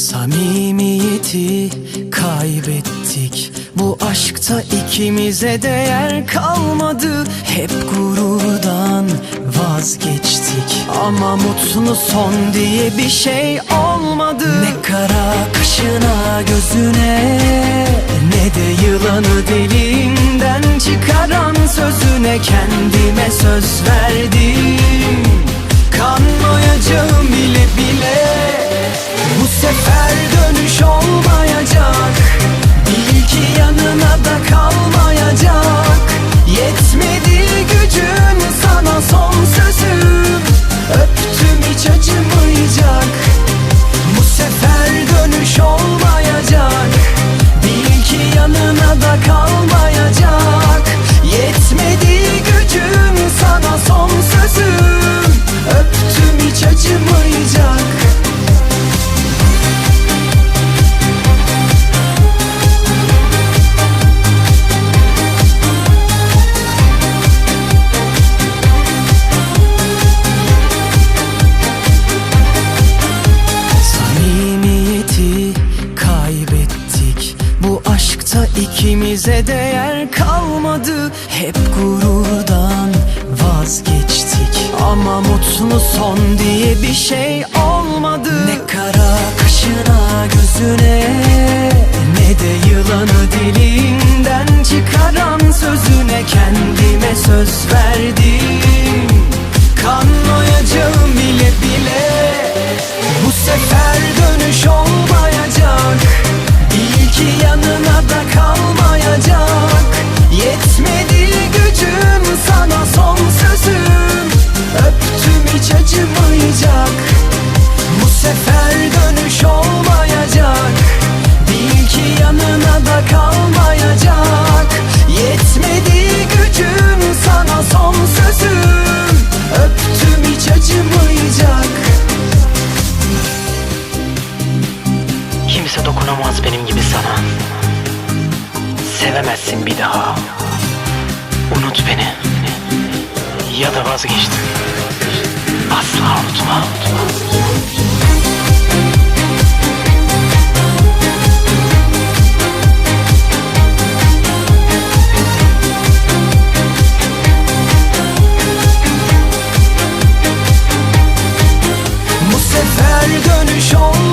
Samimiyeti kaybettik. Bu aşkta ikimize değer kalmadı. Hep gururdan vazgeçtik. Ama mutlu son diye bir şey olmadı. Ne kara kaşına gözüne Ne de yılanı dilinden çıkaran sözüne Kendime söz verdim ikimize değer kalmadı. Hep gururdan vazgeçtik. Ama mutlu son diye bir şey olmadı. Ne kara kaşına gözüne Ne de yılanı dilinden çıkaran sözüne Kendime söz verdim. Kanmayacağım bile bile. Bu sefer dönüş olmayacak Sevemezsin bir daha. Unut beni. Ya da vazgeçtim. Asla unutma. Bu sefer dönüş olmayacak